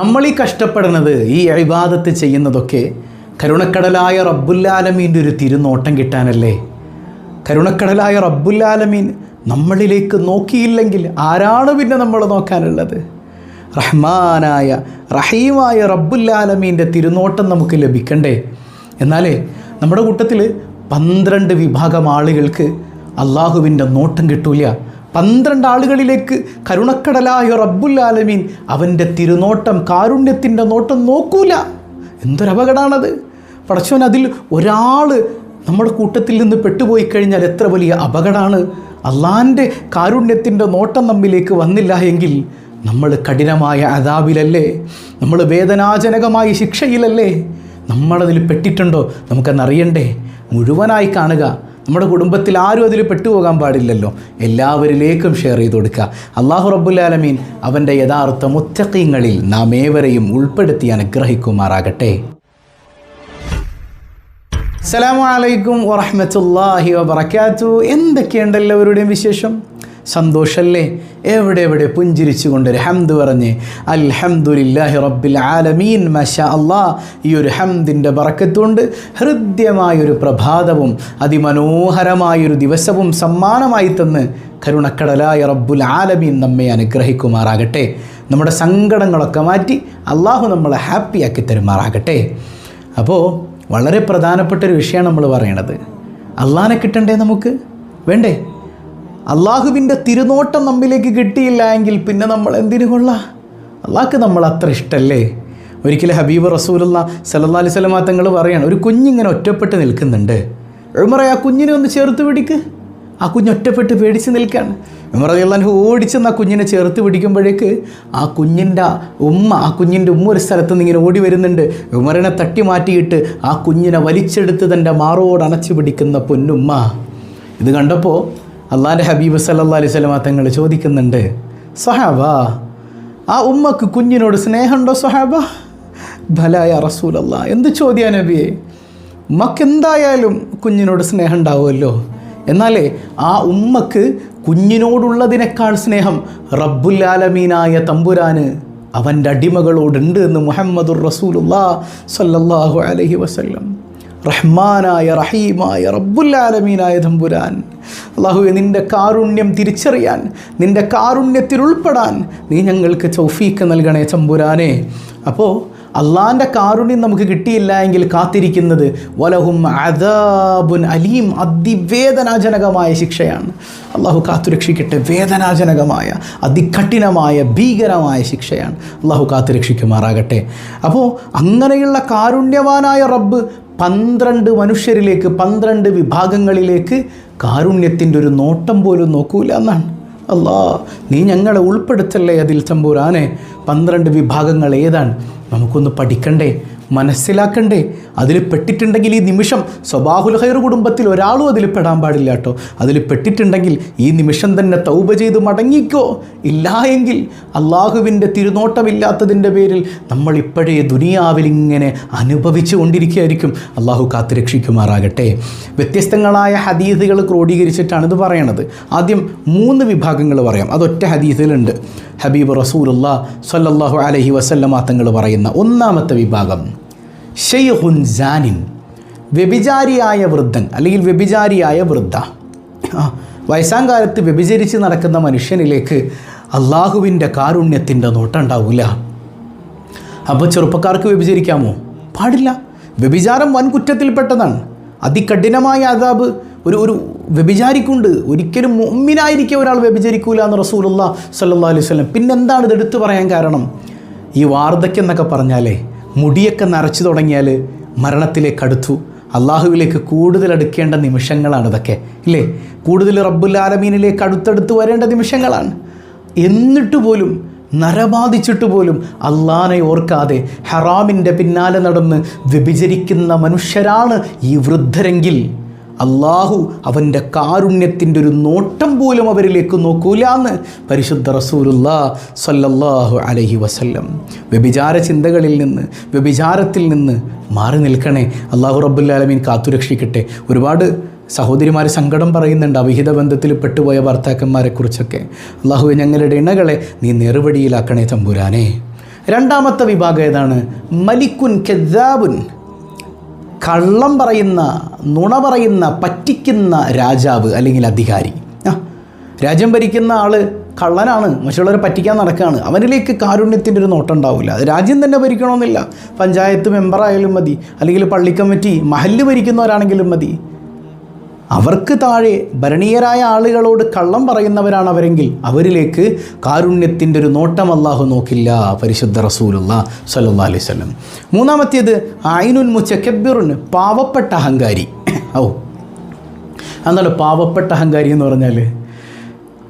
നമ്മൾ ഈ കഷ്ടപ്പെടുന്നത് ഈ അഴിബാദത്ത് ചെയ്യുന്നതൊക്കെ കരുണക്കടലായ റബ്ബുല്ലാലമീന്റെ ഒരു തിരുനോട്ടം കിട്ടാനല്ലേ? കരുണക്കടലായ റബ്ബുല്ലാലമീൻ നമ്മളിലേക്ക് നോക്കിയില്ലെങ്കിൽ ആരാണ് പിന്നെ നമ്മൾ നോക്കാനുള്ളത്? റഹ്മാനായ റഹീമായ റബ്ബുല്ലാലമീന്റെ തിരുനോട്ടം നമുക്ക് ലഭിക്കണ്ടേ? എന്നാലേ നമ്മുടെ കൂട്ടത്തിൽ പന്ത്രണ്ട് വിഭാഗം ആളുകൾക്ക് അള്ളാഹുവിന്റെ നോട്ടം കിട്ടൂല. പന്ത്രണ്ട് ആളുകളിലേക്ക് കരുണക്കടലായ റബ്ബുൽ ആലമീൻ അവന്റെ തിരുനോട്ടം കാരുണ്യത്തിന്റെ നോട്ടം നോക്കൂല. എന്തൊരപകടമാണത് പടച്ചോൻ അതിൽ ഒരാൾ നമ്മുടെ കൂട്ടത്തിൽ നിന്ന് പെട്ടുപോയി കഴിഞ്ഞാൽ എത്ര വലിയ അപകടമാണ് അള്ളാന്റെ കാരുണ്യത്തിന്റെ നോട്ടം നമ്മിലേക്ക് വന്നില്ല എങ്കിൽ നമ്മൾ കഠിനമായ അതാവിലല്ലേ നമ്മൾ വേദനാജനകമായ ശിക്ഷയിലല്ലേ? നമ്മളതിൽ പെട്ടിട്ടുണ്ടോ? നമുക്കെന്നറിയണ്ടേ? മുഴുവനായി കാണുക. നമ്മുടെ കുടുംബത്തിൽ ആരും അതിൽ പെട്ടുപോകാൻ പാടില്ലല്ലോ. എല്ലാവരിലേക്കും ഷെയർ ചെയ്ത് കൊടുക്കുക. അള്ളാഹു റബ്ബുല്ലാലമീൻ അവന്റെ യഥാർത്ഥ മുത്തക്കീങ്ങളിൽ നാം ഏവരെയും ഉൾപ്പെടുത്തി അനുഗ്രഹിക്കുമാറാകട്ടെ. അസലാമലൈക്കും അലൈക്കും വറഹ്മത്തുള്ളാഹി വബറകാത്തു. എന്തൊക്കെയുണ്ട് എല്ലാവരുടെയും വിശേഷം? സന്തോഷല്ലേ? എവിടെ എവിടെ പുഞ്ചിരിച്ചുകൊണ്ട് ഒരു ഹംദ് പറഞ്ഞ് അൽഹംദുലില്ലാഹി റബ്ബിൽ ആലമീൻ മഷ അള്ളാ ഈ ഒരു ഹംദിന്റെ ബറക്കത്തുകൊണ്ട് ഹൃദ്യമായൊരു പ്രഭാതവും അതിമനോഹരമായൊരു ദിവസവും സമ്മാനമായി തന്ന് കരുണക്കടലായ റബ്ബുൽ ആലമീൻ നമ്മെ അനുഗ്രഹിക്കുമാറാകട്ടെ. നമ്മുടെ സങ്കടങ്ങളൊക്കെ മാറ്റി അള്ളാഹു നമ്മളെ ഹാപ്പിയാക്കി തരുമാറാകട്ടെ. അപ്പോൾ വളരെ പ്രധാനപ്പെട്ട ഒരു വിഷയമാണ് നമ്മൾ പറയണത്. അള്ളാനെ കിട്ടണ്ടേ നമുക്ക്? വേണ്ടേ? അള്ളാഹുവിന്റെ തിരുനോട്ടം നമ്മിലേക്ക് കിട്ടിയില്ല എങ്കിൽ പിന്നെ നമ്മൾ എന്തിനു കൊള്ളാം? അള്ളാഹ്ക്ക് നമ്മൾ അത്ര ഇഷ്ടമല്ലേ ഒരിക്കലും ഹബീബ് റസൂലുള്ള സല്ലല്ലാഹു അലൈഹി വസല്ലമ തങ്ങൾ പറയാണ് ഒരു കുഞ്ഞിങ്ങനെ ഒറ്റപ്പെട്ട് നിൽക്കുന്നുണ്ട്. ഉമറ ആ കുഞ്ഞിനെ ഒന്ന് ചേർത്ത് പിടിക്ക്. ആ കുഞ്ഞ് ഒറ്റപ്പെട്ട് പേടിച്ച് നിൽക്കുകയാണ് ഉമർ അള്ളാഹു ഓടിച്ചെന്ന് ആ കുഞ്ഞിനെ ചേർത്ത് പിടിക്കുമ്പോഴേക്ക് ആ കുഞ്ഞിന്റെ ഉമ്മ ആ കുഞ്ഞിന്റെ ഉമ്മ ഒരു സ്ഥലത്ത് നിന്ന് ഇങ്ങനെ ഓടി വരുന്നുണ്ട്. ഉമറിനെ തട്ടി മാറ്റിയിട്ട് ആ കുഞ്ഞിനെ വലിച്ചെടുത്ത് തന്റെ മാറോട് അണച്ചു പിടിക്കുന്ന പൊന്നുമ്മ. ഇത് കണ്ടപ്പോൾ അള്ളാന്റെ ഹബീബ് സല്ലാ അലൈഹി സ്വലമ തങ്ങൾ ചോദിക്കുന്നുണ്ട് സഹാബ ആ ഉമ്മക്ക് കുഞ്ഞിനോട് സ്നേഹമുണ്ടോ സഹാബ? ഭലായ റസൂലല്ല. എന്ത് ചോദ്യാ നബിയെ? ഉമ്മക്ക് എന്തായാലും കുഞ്ഞിനോട് സ്നേഹം ഉണ്ടാവുമല്ലോ എന്നാലേ ആ ഉമ്മക്ക് കുഞ്ഞിനോടുള്ളതിനേക്കാൾ സ്നേഹം റബ്ബുല്ലാലമീനായ തമ്പുരാന് അവന്റെ അടിമകളോടുണ്ട് എന്ന് മുഹമ്മദുർ റസൂലുല്ലാ സല്ലല്ലാഹു അലഹി വസല്ലം. റഹ്മാനായ റഹീമായ റബ്ബുല്ലാലമീനായ തമ്പുരാൻ. അള്ളാഹുവെ നിന്റെ കാരുണ്യം തിരിച്ചറിയാൻ നിന്റെ കാരുണ്യത്തിൽ ഉൾപ്പെടാൻ നീ ഞങ്ങൾക്ക് ചൗഫീക്ക് നൽകണേ തമ്പുരാനെ. അപ്പോൾ അള്ളാന്റെ കാരുണ്യം നമുക്ക് കിട്ടിയില്ല എങ്കിൽ കാത്തിരിക്കുന്നത് വലഹും അദാബുൻ അലീം അതിവേദനാജനകമായ ശിക്ഷയാണ്. അള്ളാഹു കാത്തുരക്ഷിക്കട്ടെ വേദനാജനകമായ അതികഠിനമായ ഭീകരമായ ശിക്ഷയാണ്. അള്ളാഹു കാത്തുരക്ഷിക്കുമാറാകട്ടെ അപ്പോൾ അങ്ങനെയുള്ള കാരുണ്യവാനായ റബ്ബ് പന്ത്രണ്ട് മനുഷ്യരിലേക്ക് പന്ത്രണ്ട് വിഭാഗങ്ങളിലേക്ക് കാരുണ്യത്തിന്റെ ഒരു നോട്ടം പോലും നോക്കൂല എന്നാണ്. അല്ലാ നീ ഞങ്ങളെ ഉൾപ്പെടുത്തല്ലേ അതിൽ തമ്പൂരാനെ? പന്ത്രണ്ട് വിഭാഗങ്ങൾ ഏതാണ്? നമുക്കൊന്ന് പഠിക്കണ്ടേ? മനസ്സിലാക്കണ്ടേ? അതിൽ പെട്ടിട്ടുണ്ടെങ്കിൽ ഈ നിമിഷം സ്വബാഹുൽ ഹൈർ കുടുംബത്തിൽ ഒരാളും അതിൽ പെടാൻ പാടില്ല കേട്ടോ. അതിൽ പെട്ടിട്ടുണ്ടെങ്കിൽ ഈ നിമിഷം തന്നെ തൗബ ചെയ്ത് മടങ്ങിക്കോ. ഇല്ല എങ്കിൽ അള്ളാഹുവിന്റെ തിരുനോട്ടമില്ലാത്തതിന്റെ പേരിൽ നമ്മൾ ഇപ്പോഴേ ദുനിയാവിൽ ഇങ്ങനെ അനുഭവിച്ചു കൊണ്ടിരിക്കുകയായിരിക്കും. അള്ളാഹു കാത്തുരക്ഷിക്കുമാറാകട്ടെ വ്യത്യസ്തങ്ങളായ ഹദീസുകൾ ക്രോഡീകരിച്ചിട്ടാണ് ഇത് പറയണത്. ആദ്യം മൂന്ന് വിഭാഗങ്ങൾ പറയാം. അതൊറ്റ ഹദീസിലുണ്ട്. ഹബീബ് റസൂലുള്ള സല്ലല്ലാഹു അലഹി വസല്ലമ തങ്ങൾ പറയുന്ന ഒന്നാമത്തെ വിഭാഗം. ഷെയ്ഹുൻ ജാനിൻ വ്യഭിചാരിയായ വൃദ്ധൻ അല്ലെങ്കിൽ വ്യഭിചാരിയായ വൃദ്ധ. വയസ്സാം കാലത്ത് വ്യഭിചരിച്ച് നടക്കുന്ന മനുഷ്യനിലേക്ക് അള്ളാഹുവിന്റെ കാരുണ്യത്തിന്റെ നോട്ടം ഉണ്ടാവില്ല അപ്പോൾ ചെറുപ്പക്കാർക്ക് വ്യഭിചരിക്കാമോ? പാടില്ല. വ്യഭിചാരം വൻ കുറ്റത്തിൽപ്പെട്ടതാണ് അതികഠിനമായ അതാബ് ഒരു ഒരു വ്യഭിചാരിക്കുണ്ട്. ഒരിക്കലും മുമ്മിനായിരിക്കും ഒരാൾ വ്യഭിചരിക്കൂല എന്ന് റസൂലുള്ള സല്ലാ അലൈഹി വസല്ലം. പിന്നെന്താണ് എടുത്തു പറയാൻ കാരണം? ഈ വാർദ്ധക്യം എന്നൊക്കെ പറഞ്ഞാലേ മുടിയൊക്കെ നിറച്ചു തുടങ്ങിയാൽ മരണത്തിലേക്ക് അടുത്തു. അള്ളാഹുവിലേക്ക് കൂടുതൽ അടുക്കേണ്ട നിമിഷങ്ങളാണ് ഇതൊക്കെ ഇല്ലേ? കൂടുതൽ റബ്ബുല്ലാലമീനിലേക്ക് അടുത്തടുത്ത് വരേണ്ട നിമിഷങ്ങളാണ്. എന്നിട്ട് പോലും നരബാധിച്ചിട്ട് പോലും അള്ളാനെ ഓർക്കാതെ ഹറാമിന്റെ പിന്നാലെ നടന്ന് വ്യഭിചരിക്കുന്ന മനുഷ്യരാണ് ഈ വൃദ്ധരെങ്കിൽ. അള്ളാഹു അവന്റെ കാരുണ്യത്തിന്റെ ഒരു നോട്ടം പോലും അവരിലേക്ക് നോക്കൂല എന്ന് പരിശുദ്ധ റസൂലുള്ള സല്ലല്ലാഹു അലഹി വസല്ലം. വ്യഭിചാര ചിന്തകളിൽ നിന്ന് വ്യഭിചാരത്തിൽ നിന്ന് മാറി നിൽക്കണേ. അള്ളാഹു റബ്ബുല്ലാലമീൻ കാത്തുരക്ഷിക്കട്ടെ. ഒരുപാട് സഹോദരിമാർ സങ്കടം പറയുന്നുണ്ട് അവിഹിത ബന്ധത്തിൽ പെട്ടുപോയ ഭർത്താക്കന്മാരെക്കുറിച്ചൊക്കെ അള്ളാഹുവെ ഞങ്ങളുടെ ഇണകളെ നീ നേറുവഴിയിലാക്കണേ തമ്പുരാനേ. രണ്ടാമത്തെ വിഭാഗം ഏതാണ്? മലിക്കുൻ കെദാബുൻ കള്ളം പറയുന്ന നുണ പറയുന്ന പറ്റിക്കുന്ന രാജാവ് അല്ലെങ്കിൽ അധികാരി. ആ രാജ്യം ഭരിക്കുന്ന ആൾ കള്ളനാണ്. മറ്റുള്ളവരെ പറ്റിക്കാൻ നടക്കുകയാണ് അവനിലേക്ക് കാരുണ്യത്തിന്റെ ഒരു നോട്ടം ഉണ്ടാവില്ല. അത് രാജ്യം തന്നെ ഭരിക്കണമെന്നില്ല. പഞ്ചായത്ത് മെമ്പറായാലും മതി. അല്ലെങ്കിൽ പള്ളി കമ്മിറ്റി മഹല്ല് ഭരിക്കുന്നവരാണെങ്കിലും മതി. അവർക്ക് താഴെ ഭരണീയരായ ആളുകളോട് കള്ളം പറയുന്നവരാണ് അവരെങ്കിൽ അവരിലേക്ക് കാരുണ്യത്തിന്റെ ഒരു നോട്ടം അള്ളാഹു നോക്കില്ല പരിശുദ്ധ റസൂലുള്ള സല്ലാ അലൈഹി സ്വലം മൂന്നാമത്തേത് ആയിനുൽ മുച്ചക്കബിറുൻ പാവപ്പെട്ട അഹങ്കാരി. ഓ എന്താണ് പാവപ്പെട്ട അഹങ്കാരി എന്ന് പറഞ്ഞാൽ?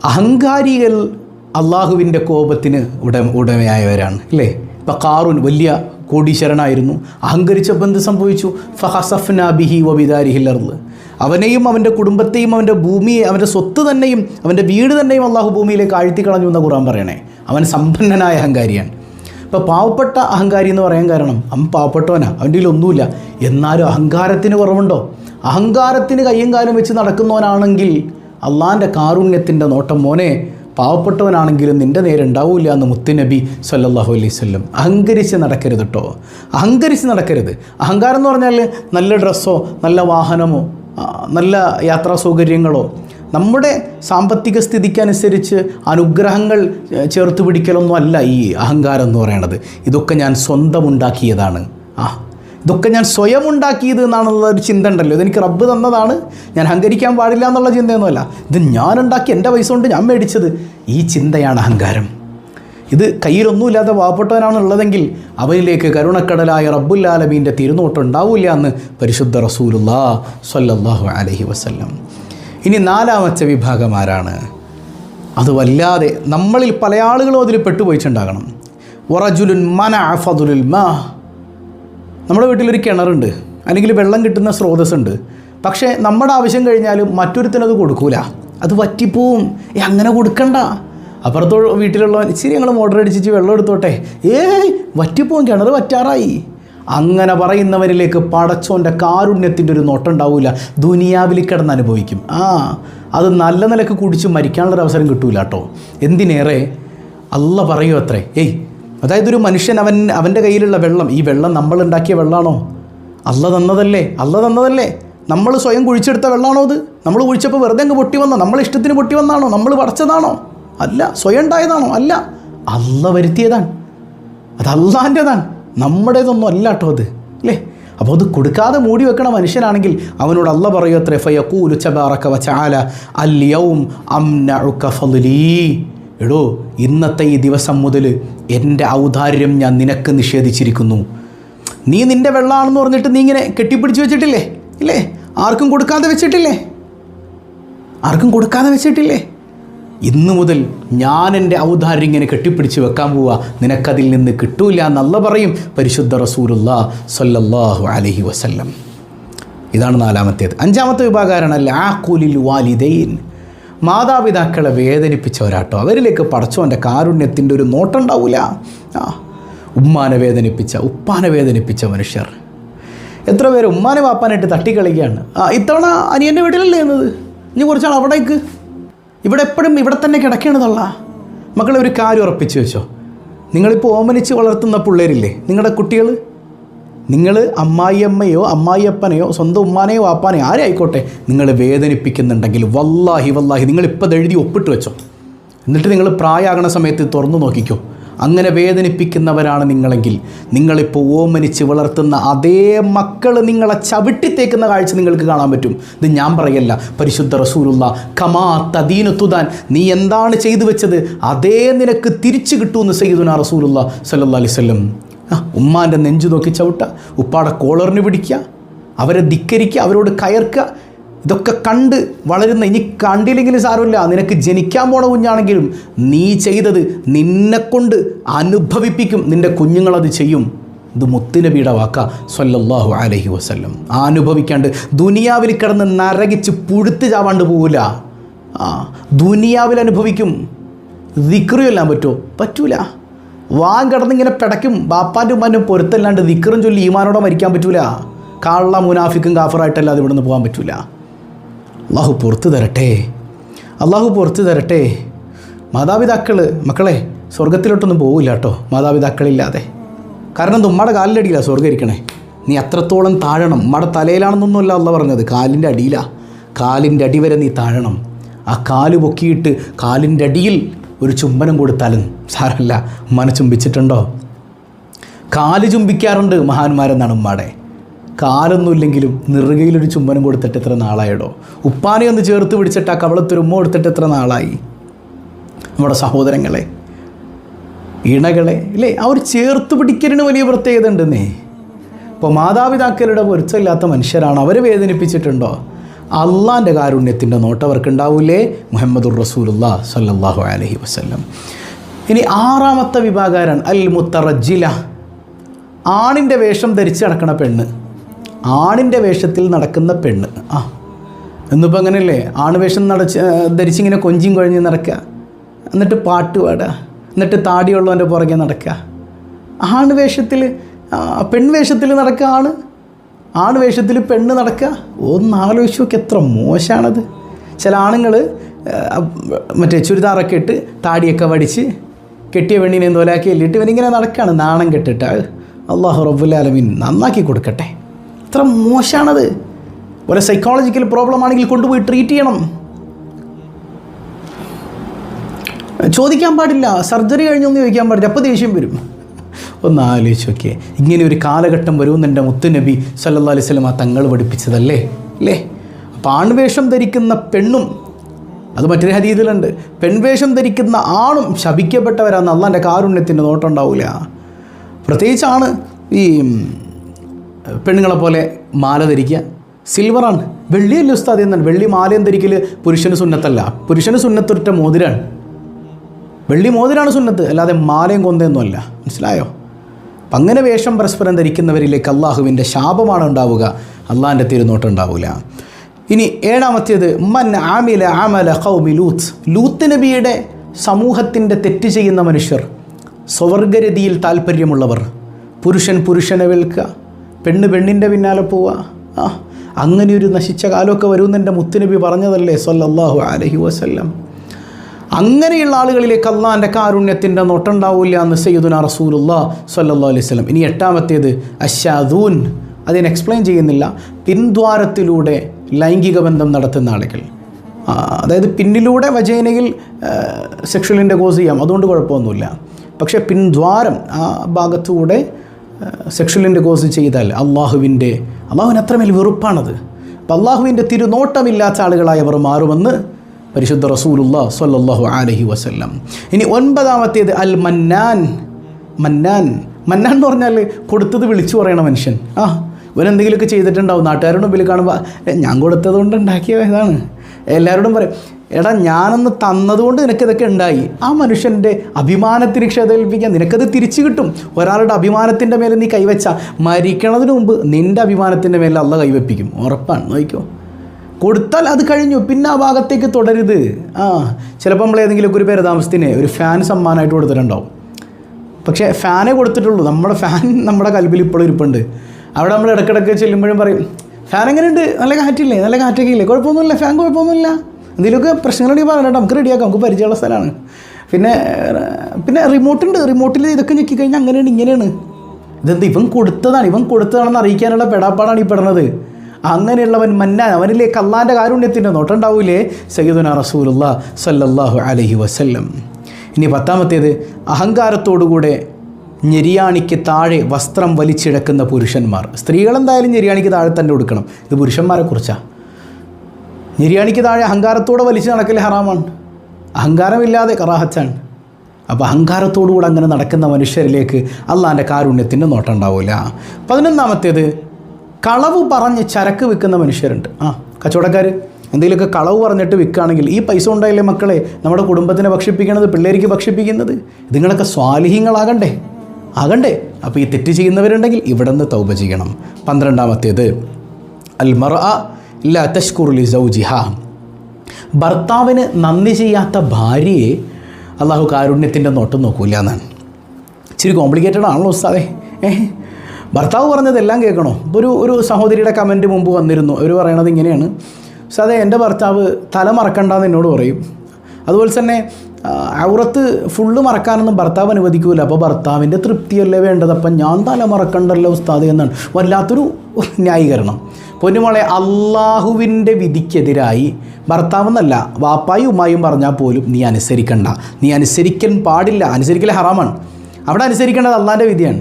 അഹങ്കാരികൾ അള്ളാഹുവിന്റെ കോപത്തിന് ഉട ഉടമയായവരാണ് അല്ലേ? ഇപ്പം കാറുൻ വലിയ കോടീശ്വരനായിരുന്നു. അഹങ്കരിച്ചപ്പോൾ എന്ത് സംഭവിച്ചു? ഫഹസഫ്നാ ബിഹി വബിദാരിഹില്ലർന്ന് അവനെയും അവന്റെ കുടുംബത്തെയും അവന്റെ ഭൂമിയെ അവന്റെ സ്വത്ത് തന്നെയും അവന്റെ വീട് തന്നെയും അള്ളാഹു ഭൂമിയിലേക്ക് ആഴ്ത്തി കളഞ്ഞു എന്ന ഖുറാൻ പറയണേ. അവൻ സമ്പന്നനായ അഹങ്കാരിയാണ്. ഇപ്പോൾ പാവപ്പെട്ട അഹങ്കാരി എന്ന് പറയാൻ കാരണം അവൻ പാവപ്പെട്ടവനാണ് അവന്റെ കയ്യിൽ ഒന്നുമില്ല. എന്നാലും അഹങ്കാരത്തിന് കുറവുണ്ടോ? അഹങ്കാരത്തിന് കയ്യും കാലും വെച്ച് നടക്കുന്നവനാണെങ്കിൽ അള്ളാന്റെ കാരുണ്യത്തിന്റെ നോട്ടം മോനെ പാവപ്പെട്ടവനാണെങ്കിലും നിന്റെ നേരെ ഉണ്ടാവില്ല എന്ന് മുത്തുനബി സല്ലാഹു അലൈഹി സ്വല്ലം അഹങ്കരിച്ച് നടക്കരുത് കേട്ടോ അഹങ്കരിച്ച് നടക്കരുത്. അഹങ്കാരം എന്ന് പറഞ്ഞാൽ നല്ല ഡ്രസ്സോ നല്ല വാഹനമോ നല്ല യാത്രാ സൗകര്യങ്ങളോ? നമ്മുടെ സാമ്പത്തിക സ്ഥിതിക്കനുസരിച്ച് അനുഗ്രഹങ്ങൾ ചേർത്ത് പിടിക്കലൊന്നും അല്ല ഈ അഹങ്കാരം എന്ന് പറയണത്. ഇതൊക്കെ ഞാൻ സ്വന്തം ഉണ്ടാക്കിയതാണ് ആ ഇതൊക്കെ ഞാൻ സ്വയം ഉണ്ടാക്കിയത് എന്നാണുള്ള ഒരു ചിന്ത ഉണ്ടല്ലോ. ഇതെനിക്ക് റബ്ബ് തന്നതാണ്. ഞാൻ അഹങ്കരിക്കാൻ പാടില്ല എന്നുള്ള ചിന്തയൊന്നുമല്ല. ഇത് ഞാൻ ഉണ്ടാക്കി എന്റെ പൈസ കൊണ്ട് ഞാൻ മേടിച്ചത്. ഈ ചിന്തയാണ് അഹങ്കാരം. ഇത് കയ്യിലൊന്നുമില്ലാത്ത പാവപ്പെട്ടവനാണ് ഉള്ളതെങ്കിൽ അവനിലേക്ക് കരുണക്കടലായ റബ്ബുല്ലാലമീന്റെ തിരുനോട്ടം ഉണ്ടാവില്ല എന്ന് പരിശുദ്ധ റസൂലുല്ലാ സ്വല്ലല്ലാഹു അലഹി വസ്ല്ലം. ഇനി നാലാമത്തെ വിഭാഗം ആരാണ്? അത് വല്ലാതെ നമ്മളിൽ പല ആളുകളും അതിൽ പെട്ടുപോയിട്ടുണ്ടാകണം വറജുലുൻ മന ഫതുലുൽ മാ. നമ്മുടെ വീട്ടിലൊരു കിണറുണ്ട്. അല്ലെങ്കിൽ വെള്ളം കിട്ടുന്ന സ്രോതസ്സുണ്ട്. പക്ഷേ നമ്മുടെ ആവശ്യം കഴിഞ്ഞാലും മറ്റൊരുത്തിനത് കൊടുക്കൂല. അത് വറ്റിപ്പോവും. ഏ അങ്ങനെ കൊടുക്കണ്ട. അപ്പുറത്തോ വീട്ടിലുള്ളവൻ ഇച്ചിരി ഞങ്ങൾ മോട്ടർ അടിച്ചിട്ട് വെള്ളം എടുത്തോട്ടെ. ഏയ് വറ്റിപ്പോവും കിണർ വറ്റാറായി. അങ്ങനെ പറയുന്നവരിലേക്ക് പടച്ചോന്റെ കാരുണ്യത്തിന്റെ ഒരു നോട്ടം ഉണ്ടാവില്ല ദുനിയാവിൽ കിടന്ന് അനുഭവിക്കും. ആ അത് നല്ല നിലയ്ക്ക് കുടിച്ച് മരിക്കാനുള്ളൊരു അവസരം കിട്ടൂല കേട്ടോ. എന്തിനേറെ? അല്ല പറയൂ അത്രേ. ഏയ് അതായത് ഒരു മനുഷ്യൻ അവൻ അവന്റെ കയ്യിലുള്ള വെള്ളം ഈ വെള്ളം നമ്മൾ ഉണ്ടാക്കിയ വെള്ളമാണോ അല്ല തന്നതല്ലേ? അല്ല തന്നതല്ലേ? നമ്മൾ സ്വയം കുഴിച്ചെടുത്ത വെള്ളമാണോ അത്? നമ്മൾ കുഴിച്ചപ്പോൾ വെറുതെ അങ്ങ് പൊട്ടി വന്നോ? നമ്മളെ ഇഷ്ടത്തിന് പൊട്ടി വന്നാണോ? നമ്മൾ പടച്ചതാണോ? അല്ല സ്വയം ഉണ്ടായതാണോ അല്ല. അല്ല വരുത്തിയതാണ്. അത് അള്ളാന്റെതാണ് നമ്മുടേതൊന്നും അല്ല കേട്ടോ അത്. അല്ലേ അപ്പോൾ അത് കൊടുക്കാതെ മൂടി വെക്കണ മനുഷ്യനാണെങ്കിൽ അവനോട് അല്ല പറയൂ അത്രേ ഫയക്കൂലു ചബാറക്ക വച്ചാല അല്യവും എടോ ഇന്നത്തെ ഈ ദിവസം മുതൽ എന്റെ ഔദാര്യം ഞാൻ നിനക്ക് നിഷേധിച്ചിരിക്കുന്നു. നീ നിന്റെ വെള്ളമാണെന്ന് പറഞ്ഞിട്ട് നീ ഇങ്ങനെ കെട്ടിപ്പിടിച്ച് വെച്ചിട്ടില്ലേ? ഇല്ലേ ആർക്കും കൊടുക്കാതെ വെച്ചിട്ടില്ലേ? ആർക്കും കൊടുക്കാതെ വെച്ചിട്ടില്ലേ? ഇന്നു മുതൽ ഞാൻ എന്റെ ഔദാര്യം ഇങ്ങനെ കെട്ടിപ്പിടിച്ച് വെക്കാൻ പോവുക നിനക്കതിൽ നിന്ന് കിട്ടൂല എന്നല്ല പറയും പരിശുദ്ധ റസൂലുള്ള സല്ലല്ലാഹു അലൈഹി വസല്ലം. ഇതാണ് നാലാമത്തേത്. അഞ്ചാമത്തെ വിഭാഗമാണ് ലാഖുലിൽ വാലിദൈൻ. മാതാപിതാക്കളെ വേദനിപ്പിച്ചവരാട്ടോ അവരിലേക്ക് പടച്ചോന്റെ കാരുണ്യത്തിന്റെ ഒരു നോട്ടുണ്ടാവില്ല ആ ഉമ്മാനെ വേദനിപ്പിച്ച ഉപ്പാനെ വേദനിപ്പിച്ച മനുഷ്യർ. എത്ര പേര് ഉമ്മാനെ വാപ്പാനായിട്ട് തട്ടിക്കളിക്കുകയാണ്. ആ ഇത്തവണ അനിയന്റെ വീട്ടിലല്ലേ എന്നത്? ഇനി കുറച്ചാൾ അവിടേക്ക്. ഇവിടെ എപ്പോഴും ഇവിടെ തന്നെ കിടക്കേണ്ടതല്ല മക്കളെ ഒരു കാര്യം ഉറപ്പിച്ച് വെച്ചോ. നിങ്ങളിപ്പോൾ ഓമനിച്ച് വളർത്തുന്ന പിള്ളേരില്ലേ? നിങ്ങളുടെ കുട്ടികൾ? നിങ്ങൾ അമ്മായിയമ്മയോ അമ്മായിയപ്പനെയോ സ്വന്തം ഉമ്മാനെയോ ആരെ ആയിക്കോട്ടെ. നിങ്ങൾ വേദനിപ്പിക്കുന്നുണ്ടെങ്കിൽ വല്ലാഹി വല്ലാഹി നിങ്ങളിപ്പോൾ എഴുതി ഒപ്പിട്ട് വെച്ചോ. എന്നിട്ട് നിങ്ങൾ പ്രായമാകണ സമയത്ത് തുറന്നു നോക്കിക്കോ. അങ്ങനെ വേദനിപ്പിക്കുന്നവരാണ് നിങ്ങളെങ്കിൽ. നിങ്ങളിപ്പോൾ ഓമനിച്ച് വളർത്തുന്ന അതേ മക്കൾ നിങ്ങളെ ചവിട്ടിത്തേക്കുന്ന കാഴ്ച നിങ്ങൾക്ക് കാണാൻ പറ്റും. ഇത് ഞാൻ പറയല്ല. പരിശുദ്ധ റസൂലുള്ള കമാ തദീനു തുതാൻ നീ എന്താണ് ചെയ്തു വെച്ചത്? അതേ നിനക്ക് തിരിച്ചു കിട്ടുമെന്ന് സയ്യിദുന റസൂലുള്ള സല്ലല്ലാഹു അലൈഹി വസല്ലം. ഉമ്മാന്റെ നെഞ്ചു നോക്കി ചവിട്ടുക ഉപ്പാടെ കോളറിന് പിടിക്കുക അവരെ ധിക്കരിക്കുക അവരോട് കയർക്കുക ഇതൊക്കെ കണ്ട് വളരുന്ന ഇനി കണ്ടില്ലെങ്കിലും സാരമില്ല. നിനക്ക് ജനിക്കാൻ പോണ കുഞ്ഞാണെങ്കിലും നീ ചെയ്തത് നിന്നെക്കൊണ്ട് അനുഭവിപ്പിക്കും. നിന്റെ കുഞ്ഞുങ്ങളത് ചെയ്യും. ഇത് മുത്തുനബിയുടെ വാക്ക. സ്വല്ലല്ലാഹു അലൈഹി വസല്ലം. അനുഭവിക്കാണ്ട് ദുനിയാവിൽ കിടന്ന് നരകിച്ച് പുഴുത്ത് ചാവാണ്ട് പോവില്ല ആ ദുനിയാവിൽ അനുഭവിക്കും. ദിക്റ് ചൊല്ലാൻ പറ്റുമോ? പറ്റൂല. വാൻ കിടന്നിങ്ങനെ പിടയ്ക്കും. ബാപ്പാന്റെ ഉമ്മാന്റെ പൊരുത്തല്ലാണ്ട് ദിക്റും ചൊല്ലി ഈമാനോടെ മരിക്കാൻ പറ്റൂല. കാള്ള മുനാഫിക്കും കാഫറായിട്ടല്ലാതെ ഇവിടെ നിന്ന് പോകാൻ പറ്റൂല. അള്ളാഹു പുറത്തു തരട്ടെ. അള്ളാഹു പുറത്തു തരട്ടെ. മാതാപിതാക്കൾ മക്കളെ സ്വർഗത്തിലോട്ടൊന്നും പോവില്ല കേട്ടോ. മാതാപിതാക്കളില്ലാതെ. കാരണം എന്ത് ഉമ്മയുടെ കാലിന്റെ അടിയിലാണ് സ്വർഗം ഇരിക്കണേ നീ അത്രത്തോളം താഴണം. ഉമ്മയുടെ തലയിലാണെന്നൊന്നുമല്ല അല്ല പറഞ്ഞത്. കാലിന്റെ അടിയിലാണ് കാലിന്റെ അടി വരെ നീ താഴണം. ആ കാൽ പൊക്കിയിട്ട് കാലിന്റെ അടിയിൽ ഒരു ചുംബനം കൊടുത്താലും സാരമല്ല മന ചുംബിച്ചിട്ടുണ്ടോ? കാൽ ചുംബിക്കാറുണ്ട് മഹാന്മാരെന്നാണ് ഉമ്മാടെ. കാലൊന്നുമില്ലെങ്കിലും നിറുകയിലൊരു ചുംബനം കൊടുത്തിട്ട് എത്ര നാളായിടോ? ഉപ്പാനെ ഒന്ന് ചേർത്ത് പിടിച്ചിട്ട് ആ കവളത്തൊരു ഉമ്മ കൊടുത്തിട്ട് എത്ര നാളായി? നമ്മുടെ സഹോദരങ്ങളെ ഇണകളെ ഇല്ലേ? ആ ഒരു ചേർത്ത് പിടിക്കലിന് വലിയ പ്രത്യേകത ഉണ്ടെന്നേ. ഇപ്പോൾ മാതാപിതാക്കളുടെ പൊരുത്തമില്ലാത്ത മനുഷ്യരാണ്. അവരെ വേദനിപ്പിച്ചിട്ടുണ്ടോ? അള്ളാന്റെ കാരുണ്യത്തിന്റെ നോട്ട് അവർക്കുണ്ടാവൂലേ? മുഹമ്മദുർ റസൂലുള്ള സല്ലാഹു അലഹി വസ്ല്ലം. ഇനി ആറാമത്തെ വിഭാഗാരൻ അൽ മുത്തറജില ആണിന്റെ വേഷം ധരിച്ച് നടക്കണ പെണ്ണ്. ആണിന്റെ വേഷത്തിൽ നടക്കുന്ന പെണ്ണ്. ആ. എന്നിപ്പോൾ അങ്ങനെയല്ലേ? ആണ് വേഷം നടച്ച് ധരിച്ചിങ്ങനെ കൊഞ്ചിയും കുഴഞ്ഞ് നടക്കുക. എന്നിട്ട് പാട്ട് പാടുക. എന്നിട്ട് താടിയുള്ളവന്റെ പുറകെ നടക്കുക. ആണ് വേഷത്തിൽ പെൺവേഷത്തിൽ നടക്കുക ആണ്. ആണ് വേഷത്തിൽ പെണ്ണ് നടക്കുക. ഒന്ന് ആലോചിച്ച് നോക്കി എത്ര മോശമാണത് ചില ആണുങ്ങൾ മറ്റേ ചുരിദാറൊക്കെ ഇട്ട് താടിയൊക്കെ വടിച്ച് കെട്ടിയ പെണ്ണിനെ തോലാക്കി എല്ലിട്ട് ഇവനിങ്ങനെ നടക്കുകയാണ്. നാണം കെട്ടിട്ട്. അള്ളാഹു റബ്ബുലാലമീൻ നന്നാക്കി കൊടുക്കട്ടെ. എത്ര മോശമാണത് ഒരു സൈക്കോളജിക്കൽ പ്രോബ്ലം ആണെങ്കിൽ കൊണ്ടുപോയി ട്രീറ്റ് ചെയ്യണം. ചോദിക്കാൻ പാടില്ല. സർജറി കഴിഞ്ഞൊന്നും ചോദിക്കാൻ പാടില്ല. അപ്പോൾ ദേഷ്യം വരും. ഒന്ന് ആലോചിച്ച് നോക്കിയേ. ഇങ്ങനെ ഒരു കാലഘട്ടം വരുമെന്ന് എന്റെ മുത്തുനബി സല്ലാ അലൈഹി സ്വലം ആ തങ്ങൾ പഠിപ്പിച്ചതല്ലേ? അല്ലേ അപ്പോൾ ആൺവേഷം ധരിക്കുന്ന പെണ്ണും അത് മറ്റൊരു ഹരീതിയിലുണ്ട് പെൺവേഷം ധരിക്കുന്ന ആണും ശപിക്കപ്പെട്ടവരാന്ന് അള്ളാന്റെ കാരുണ്യത്തിന്റെ നോട്ടം ഉണ്ടാവില്ല പ്രത്യേകിച്ചാണ് ഈ പെണ്ണുങ്ങളെ പോലെ മാല ധരിക്കുക. സിൽവറാണ് വെള്ളിയല്ല ഉസ്താദ് എന്നാണ് വെള്ളി മാലയും ധരിക്കൽ പുരുഷന് സുന്നത്തല്ല. പുരുഷന് സുന്നത്തൊറ്റ മോതിരാണ്. വെള്ളി മോതിരാണ് സുന്നത്ത്. അല്ലാതെ മാലയും കൊന്തയൊന്നുമല്ല മനസ്സിലായോ? അപ്പം അങ്ങനെ വേഷം പരസ്പരം ധരിക്കുന്നവരിലേക്ക് അള്ളാഹുവിന്റെ ശാപമാണ് ഉണ്ടാവുക. അള്ളാഹിന്റെ തിരുനോട്ടം ഉണ്ടാവില്ല ഇനി ഏഴാമത്തേത് മൻ ആമില ആമല ഹൗമി ലൂത്ത്. ലൂത്ത് നബിയുടെ സമൂഹത്തിന്റെ തെറ്റ് ചെയ്യുന്ന മനുഷ്യർ സ്വവർഗരതിയിൽ താല്പര്യമുള്ളവർ. പുരുഷൻ പുരുഷനെ വിൽക്കുക. പെണ്ണ് പെണ്ണിന്റെ പിന്നാലെ പോവുക ആ അങ്ങനെ ഒരു നശിച്ച കാലമൊക്കെ വരുമെന്ന് എന്റെ മുത്തുനബി പറഞ്ഞതല്ലേ സല്ലല്ലാഹു അലഹി വസല്ലം. അങ്ങനെയുള്ള ആളുകളിലേക്ക് അള്ളാന്റെ കാരുണ്യത്തിന്റെ നോട്ടുണ്ടാവില്ല എന്ന് സയ്യിദുന റസൂലുള്ള സല്ലല്ലാഹു അലൈഹി വസല്ലം. ഇനി എട്ടാമത്തേത് അഷാദൂൻ അതിന് എക്സ്പ്ലെയിൻ ചെയ്യുന്നില്ല. പിൻദ്വാരത്തിലൂടെ ലൈംഗിക ബന്ധം നടത്തുന്ന ആളുകൾ. അതായത് പിന്നിലൂടെ വജേനയിൽ സെക്ഷൽ കോസ് ചെയ്യാം. അതുകൊണ്ട് കുഴപ്പമൊന്നുമില്ല. പക്ഷേ പിൻദ്വാരം ആ ഭാഗത്തൂടെ സെക്ഷൽ കോഴ്സ് ചെയ്താൽ അള്ളാഹുവിന്റെ അള്ളാഹുവിന് അത്രമേൽ വെറുപ്പാണത്. അപ്പം അള്ളാഹുവിന്റെ തിരുനോട്ടമില്ലാത്ത ആളുകളായി അവർ മാറുമെന്ന് പരിശുദ്ധ റസൂലുള്ള സ്വല്ലല്ലാഹു അലൈഹി വസ്ല്ലാം. ഇനി ഒൻപതാമത്തേത് അൽ മന്നാൻ. മന്നാൻ. മന്നാൻ എന്ന് പറഞ്ഞാൽ കൊടുത്തത് വിളിച്ചു പറയണ മനുഷ്യൻ. ആ ഇവനെന്തെങ്കിലുമൊക്കെ ചെയ്തിട്ടുണ്ടാവും. നാട്ടുകാരുടെ മുമ്പിൽ കാണുമ്പോൾ ഞാൻ കൊടുത്തത് കൊണ്ട് ഉണ്ടാക്കിയ ഇതാണ്. എല്ലാവരോടും പറയും എടാ ഞാനൊന്ന് തന്നതുകൊണ്ട് നിനക്കിതൊക്കെ ഉണ്ടായി. ആ മനുഷ്യന്റെ അഭിമാനത്തിന് ക്ഷതേൽപ്പിക്കാൻ നിനക്കത് തിരിച്ചു കിട്ടും. ഒരാളുടെ അഭിമാനത്തിന്റെ മേലെ നീ കൈവച്ച മരിക്കണതിന് മുമ്പ് നിന്റെ അഭിമാനത്തിന്റെ മേലെ അല്ല കൈവപ്പിക്കും. ഉറപ്പാണ് നോക്കിക്കോ. കൊടുത്താൽ അത് കഴിഞ്ഞു പിന്നെ ആ ഭാഗത്തേക്ക് തുടരുത്. ആ ചിലപ്പോൾ നമ്മൾ ഒരു പേര് താമസത്തിന് ഒരു ഫാൻ സമ്മാനമായിട്ട് കൊടുത്തിട്ടുണ്ടാവും. പക്ഷേ ഫാനേ കൊടുത്തിട്ടുള്ളൂ. നമ്മുടെ ഫാൻ നമ്മുടെ കൽബിൽ ഇപ്പോഴും ഇരിപ്പുണ്ട്. അവിടെ നമ്മൾ ഇടയ്ക്കിടയ്ക്ക് ചെല്ലുമ്പോഴും പറയും ഫാൻ എങ്ങനെയുണ്ട്? നല്ല കാറ്റില്ലേ? നല്ല കാറ്റൊക്കെ ഇല്ലേ? കുഴപ്പമൊന്നുമില്ല. ഫാൻ കുഴപ്പമൊന്നുമില്ല. എന്തെങ്കിലുമൊക്കെ പ്രശ്നങ്ങളുണ്ടെങ്കിൽ പറയണം നമുക്ക് റെഡിയാക്കാം നമുക്ക് പരിചയമുള്ള സ്ഥലമാണ്. പിന്നെ പിന്നെ റിമോട്ടുണ്ട് റിമോട്ടിൽ ഇതൊക്കെ ഞെക്കി കഴിഞ്ഞാൽ അങ്ങനെയാണ് ഇങ്ങനെയാണ്. ഇതെന്ത്? ഇവൻ കൊടുത്തതാണ്. ഇവൻ കൊടുത്തതാണെന്ന് അറിയിക്കാനുള്ള പെടാപ്പാടാണ് ഈ പെടുന്നത്. അങ്ങനെയുള്ളവൻ മന്നാൻ അവനിലേക്ക് അള്ളാന്റെ കാരുണ്യത്തിന്റെ നോട്ടുണ്ടാവൂലേ? സയ്യിദുന റസൂലുള്ള സല്ലല്ലാഹു അലഹി വസല്ലം. ഇനി പത്താമത്തേത് അഹങ്കാരത്തോടുകൂടെ ഞെരിയാണിക്ക് താഴെ വസ്ത്രം വലിച്ചിഴക്കുന്ന പുരുഷന്മാർ. സ്ത്രീകൾ എന്തായാലും ഞെരിയാണിക്ക് താഴെ തന്നെ കൊടുക്കണം ഇത് പുരുഷന്മാരെ കുറിച്ചാണ് ഞെരിയാണിക്ക് താഴെ അഹങ്കാരത്തോടെ വലിച്ചു നടക്കൽ ഹറാമാണ്. അഹങ്കാരമില്ലാതെ കറാഹച്ചാണ് അപ്പോൾ അഹങ്കാരത്തോടുകൂടെ അങ്ങനെ നടക്കുന്ന മനുഷ്യരിലേക്ക് അള്ളാന്റെ കാരുണ്യത്തിന്റെ നോട്ടം ഉണ്ടാവില്ല പതിനൊന്നാമത്തേത് കളവ് പറഞ്ഞ് ചരക്ക് വിൽക്കുന്ന മനുഷ്യരുണ്ട്. ആ കച്ചവടക്കാർ എന്തെങ്കിലുമൊക്കെ കളവ് പറഞ്ഞിട്ട് വിൽക്കുകയാണെങ്കിൽ ഈ പൈസ ഉണ്ടായില്ലേ മക്കളെ? നമ്മുടെ കുടുംബത്തിനെ ഭക്ഷിപ്പിക്കണത് പിള്ളേർക്ക് ഭക്ഷിപ്പിക്കുന്നത്. ഇതുങ്ങളൊക്കെ സ്വാലിഹ്യങ്ങളാകണ്ടേ? ആകണ്ടേ? അപ്പോൾ ഈ തെറ്റ് ചെയ്യുന്നവരുണ്ടെങ്കിൽ ഇവിടെ നിന്ന് തൗപ ചെയ്യണം. പന്ത്രണ്ടാമത്തേത് അൽ ഇല്ല തഷ്കുറുലി സൗജിഹ. ഭർത്താവിന് നന്ദി ചെയ്യാത്ത ഭാര്യയെ അള്ളാഹു കാരുണ്യത്തിന്റെ നോട്ടം നോക്കൂല എന്നാണ്. ഇച്ചിരി കോംപ്ലിക്കേറ്റഡ് ആണല്ലോ ഉസ്താദേ. ഏഹ് ഭർത്താവ് പറഞ്ഞതെല്ലാം കേൾക്കണോ? ഒരു ഒരു സഹോദരിയുടെ കമന്റ് മുമ്പ് വന്നിരുന്നു. അവർ പറയണത് ഇങ്ങനെയാണ്. സാറേ എന്റെ ഭർത്താവ് തല മറക്കണ്ടെന്ന് എന്നോട് പറയും. അതുപോലെ തന്നെ ഔറത്ത് ഫുള്ള് മറക്കാനൊന്നും ഭർത്താവ് അനുവദിക്കൂല. അപ്പോൾ ഭർത്താവിന്റെ തൃപ്തിയല്ലേ വേണ്ടത്? അപ്പം ഞാൻ തല മറക്കണ്ടല്ലോ ഉസ്താദ് എന്നാണ്. വല്ലാത്തൊരു ന്യായീകരണം. പൊന്നുമോളെ അള്ളാഹുവിന്റെ വിധിക്കെതിരായി ഭർത്താവെന്നല്ല വാപ്പായും ഉമ്മായും പറഞ്ഞാൽ പോലും നീ അനുസരിക്കണ്ട. നീ അനുസരിക്കാൻ പാടില്ല. അനുസരിക്കൽ ഹറാമാണ്. അവിടെ അനുസരിക്കേണ്ടത് അള്ളാന്റെ വിധിയാണ്.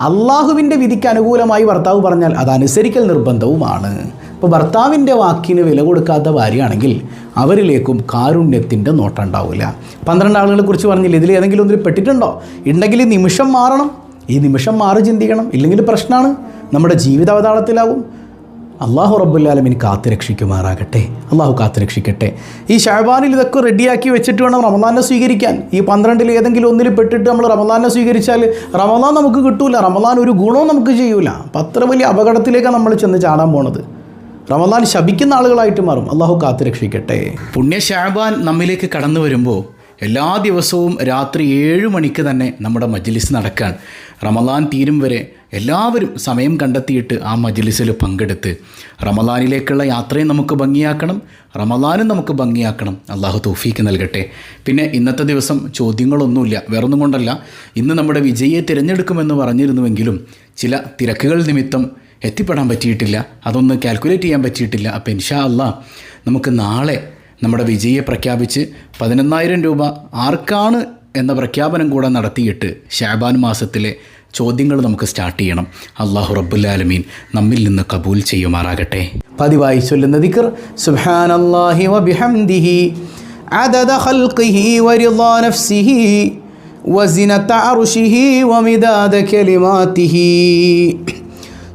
അള്ളാഹുവിന്റെ വിധിക്ക് അനുകൂലമായി ഭർത്താവ് പറഞ്ഞാൽ അത് അനുസരിക്കൽ നിർബന്ധവുമാണ്. ഇപ്പോൾ ഭർത്താവിന്റെ വാക്കിന് വില കൊടുക്കാത്ത ഭാര്യയാണെങ്കിൽ അവരിലേക്കും കാരുണ്യത്തിന്റെ നോട്ടം ഉണ്ടാവില്ല പന്ത്രണ്ട് ആളുകളെ കുറിച്ച് പറഞ്ഞില്ല? ഇതിൽ ഏതെങ്കിലും ഒന്നിൽ പെട്ടിട്ടുണ്ടോ? ഉണ്ടെങ്കിൽ ഈ നിമിഷം മാറണം. ഈ നിമിഷം മാറി ചിന്തിക്കണം. ഇല്ലെങ്കിൽ പ്രശ്നമാണ് നമ്മുടെ ജീവിതാവതാളത്തിലാവും. അള്ളാഹു റബ്ബുല്ലാലമിന് കാത്തുരക്ഷിക്കുമാറാകട്ടെ അള്ളാഹു കാത്തു രക്ഷിക്കട്ടെ. ഈ ഷാബാനിൽ ഇതൊക്കെ റെഡിയാക്കി വെച്ചിട്ട് വേണം റമദാനെ സ്വീകരിക്കാൻ. ഈ പന്ത്രണ്ടിൽ ഏതെങ്കിലും ഒന്നിൽ പെട്ടിട്ട് നമ്മൾ റമദാനെ സ്വീകരിച്ചാൽ റമദാൻ നമുക്ക് കിട്ടൂല. റമദാൻ ഒരു ഗുണവും നമുക്ക് ചെയ്യൂല. അപ്പം അത്ര വലിയ അപകടത്തിലേക്കാണ് നമ്മൾ ചെന്ന് ചാടാൻ പോണത്. റമദാൻ ശപിക്കുന്ന ആളുകളായിട്ട് മാറും. അള്ളാഹു കാത്തു രക്ഷിക്കട്ടെ. പുണ്യ ഷാബാൻ നമ്മിലേക്ക് കടന്നു വരുമ്പോൾ എല്ലാ ദിവസവും രാത്രി ഏഴ് മണിക്ക് തന്നെ നമ്മുടെ മജ്ലിസ് നടക്കാൻ റമദാൻ തീരും വരെ എല്ലാവരും സമയം കണ്ടെത്തിയിട്ട് ആ മജ്ലിസിൽ പങ്കെടുത്ത് റമദാനിലേക്കുള്ള യാത്രയും നമുക്ക് ഭംഗിയാക്കണം റമദാനും നമുക്ക് ഭംഗിയാക്കണം. അള്ളാഹു തോഫീക്ക് നൽകട്ടെ. പിന്നെ ഇന്നത്തെ ദിവസം ചോദ്യങ്ങളൊന്നുമില്ല വേറൊന്നും കൊണ്ടല്ല. ഇന്ന് നമ്മുടെ വിജയിയെ തിരഞ്ഞെടുക്കുമെന്ന് പറഞ്ഞിരുന്നുവെങ്കിലും ചില തിരക്കുകൾ നിമിത്തം എത്തിപ്പെടാൻ പറ്റിയിട്ടില്ല അതൊന്ന് കാൽക്കുലേറ്റ് ചെയ്യാൻ പറ്റിയിട്ടില്ല അപ്പോൾ ഇൻഷാ അള്ളാ നമുക്ക് നാളെ നമ്മുടെ വിജയിയെ പ്രഖ്യാപിച്ച് പതിനൊന്നായിരം രൂപ ആർക്കാണ് എന്ന പ്രഖ്യാപനം കൂടെ നടത്തിയിട്ട് ഷാബാൻ മാസത്തിലെ ചോദ്യങ്ങൾ നമുക്ക് സ്റ്റാർട്ട് ചെയ്യണം അള്ളാഹു റബ്ബുല്ലാലമീൻ നമ്മിൽ നിന്ന് കബൂൽ ചെയ്യുമാറാകട്ടെ പതിവായി ചൊല്ലുന്ന ദിക്കർ സുബ്ഹാനല്ലാഹി വബിഹംദിഹി عدد خلقه ورضا نفسه وزنة عرشه ومداد كلماته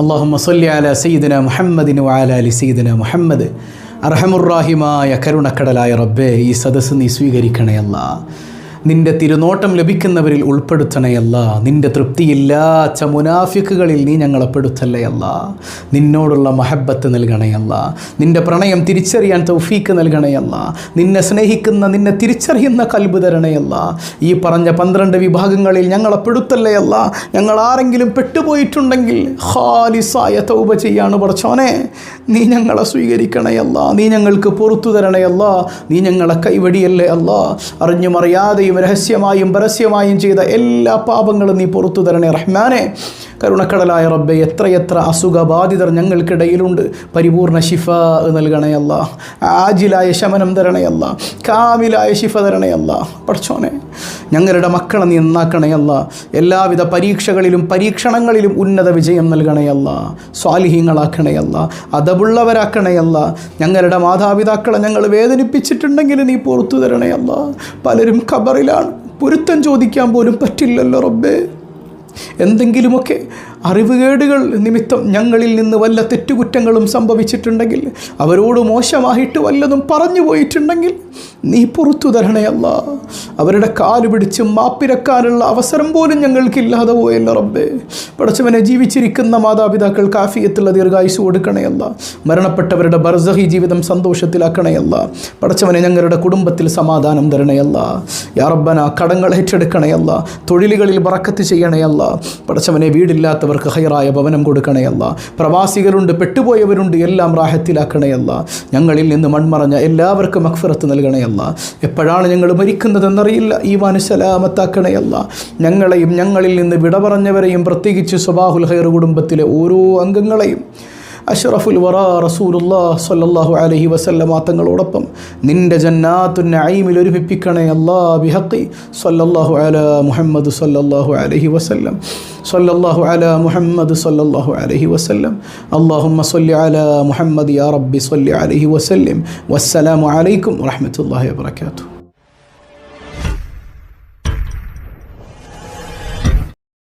അള്ളാഹുമ മസല്ലി അല സയ്യിദിന മുഹമ്മദിന് വാല അലി സയ്യിദിന മുഹമ്മദ്. അർഹമുറാഹിമായ കരുണക്കടലായ റബ്ബെ ഈ സദസ്സ് നീ സ്വീകരിക്കണേ അല്ലാ നിന്റെ തിരുനോട്ടം ലഭിക്കുന്നവരിൽ ഉൾപ്പെടുത്തണയല്ല. നിന്റെ തൃപ്തിയില്ലാച്ച മുനാഫിക്കുകളിൽ നീ ഞങ്ങളെ പെടുത്തല്ലയല്ല. നിന്നോടുള്ള മഹബത്ത് നൽകണയല്ല. നിന്റെ പ്രണയം തിരിച്ചറിയാൻ തൗഫീക്ക് നൽകണയല്ല. നിന്നെ സ്നേഹിക്കുന്ന നിന്നെ തിരിച്ചറിയുന്ന കൽബ് തരണയല്ല. ഈ പറഞ്ഞ പന്ത്രണ്ട് വിഭാഗങ്ങളിൽ ഞങ്ങളെ പെടുത്തല്ലയല്ല. ഞങ്ങൾ ആരെങ്കിലും പെട്ടുപോയിട്ടുണ്ടെങ്കിൽ ഹാലിസായ തൗബ ചെയ്യാണ് പറച്ചോനെ നീ ഞങ്ങളെ സ്വീകരിക്കണയല്ല. നീ ഞങ്ങൾക്ക് പുറത്തു തരണയല്ല. നീ ഞങ്ങളെ കൈവടിയല്ലേ അല്ല. അറിഞ്ഞും അറിയാതെയും രഹസ്യമായും പരസ്യമായും ചെയ്ത എല്ലാ പാപങ്ങളും നീ പുറത്തു തരണേ റഹ്മാനെ. കരുണക്കടലായ റബ്ബെ എത്രയെത്ര അസുഖബാധിതർ ഞങ്ങൾക്കിടയിലുണ്ട്. പരിപൂർണ ശിഫ നൽകണയല്ല ആജിലായ ശമനം തരണയല്ല കാമിലായ ശിഫ തരണയല്ല പഠിച്ചോനെ ഞങ്ങളുടെ മക്കളെ നീ നന്നാക്കണയല്ല എല്ലാവിധ പരീക്ഷകളിലും പരീക്ഷണങ്ങളിലും ഉന്നത വിജയം നൽകണയല്ല സ്വാലിഹ്യങ്ങളാക്കണയല്ല അതവുള്ളവരാക്കണയല്ല ഞങ്ങളുടെ മാതാപിതാക്കളെ ഞങ്ങൾ വേദനിപ്പിച്ചിട്ടുണ്ടെങ്കിൽ നീ പുറത്തു തരണയല്ല പലരും ഖബറിലാണ് പൊരുത്തം ചോദിക്കാൻ പോലും പറ്റില്ലല്ലോ റബ്ബേ. എന്തെങ്കിലുമൊക്കെ അറിവുകേടുകൾ നിമിത്തം ഞങ്ങളിൽ നിന്ന് വല്ല തെറ്റുകുറ്റങ്ങളും സംഭവിച്ചിട്ടുണ്ടെങ്കിൽ അവരോട് മോശമായിട്ട് വല്ലതും പറഞ്ഞു പോയിട്ടുണ്ടെങ്കിൽ നീ പുറത്തു തരണയല്ല അവരുടെ കാൽ പിടിച്ച് മാപ്പിരക്കാനുള്ള അവസരം പോലും ഞങ്ങൾക്കില്ലാതെ പോയല്ല റബ്ബേ. പടച്ചവനെ ജീവിച്ചിരിക്കുന്ന മാതാപിതാക്കൾ കാഫിയത്തുള്ള ദീർഘായുസ് കൊടുക്കണയല്ല മരണപ്പെട്ടവരുടെ ബർസഹി ജീവിതം സന്തോഷത്തിലാക്കണയല്ല പടച്ചവനെ ഞങ്ങളുടെ കുടുംബത്തിൽ സമാധാനം തരണയല്ല യാറബ്ബന കടങ്ങൾ ഏറ്റെടുക്കണയല്ല തൊഴിലുകളിൽ ബറക്കത്ത് ചെയ്യണയല്ല പടച്ചവനെ വീടില്ലാത്തവർക്ക് ഹൈറായ ഭവനം കൊടുക്കണയല്ല പ്രവാസികളുണ്ട് പെട്ടുപോയവരുണ്ട് എല്ലാം റാഹത്തിലാക്കണയല്ല ഞങ്ങളിൽ നിന്ന് മൺമറഞ്ഞ എല്ലാവർക്കും അക്ഫറത്ത് നൽകണയല്ല എപ്പോഴാണ് ഞങ്ങൾ മരിക്കുന്നതെന്നറിയില്ല. ഈ സലാമത്താക്കണയല്ല ഞങ്ങളെയും ഞങ്ങളിൽ നിന്ന് വിട പറഞ്ഞവരെയും പ്രത്യേകിച്ച് സ്വബാഹുൽ ഹൈർ കുടുംബത്തിലെ ഓരോ അംഗങ്ങളെയും അഷ്റഫുൽ വറാ റസൂലുല്ലാ സല്ലല്ലാഹു അലൈഹി വസല്ലമ തങ്ങളോടൊപ്പം നിന്റെ ജന്നാത്തുൻ നഈമിൽ ഒരുമിപ്പിക്കണേ അല്ലാ ബിഹഖി സല്ലല്ലാഹു അലാ മുഹമ്മദ് സല്ലല്ലാഹു അലൈഹി വസല്ലം. സല്ലല്ലാഹു അലാ മുഹമ്മദ് സല്ലല്ലാഹു അലൈഹി വസല്ലം. അല്ലാഹുമ്മ സല്ലി അലാ മുഹമ്മദ് യാ റബ്ബി സല്ലി അലൈഹി വസല്ലം. വസ്സലാമു അലൈക്കും വറഹ്മത്തുള്ളാഹി വബറകാതുഹു.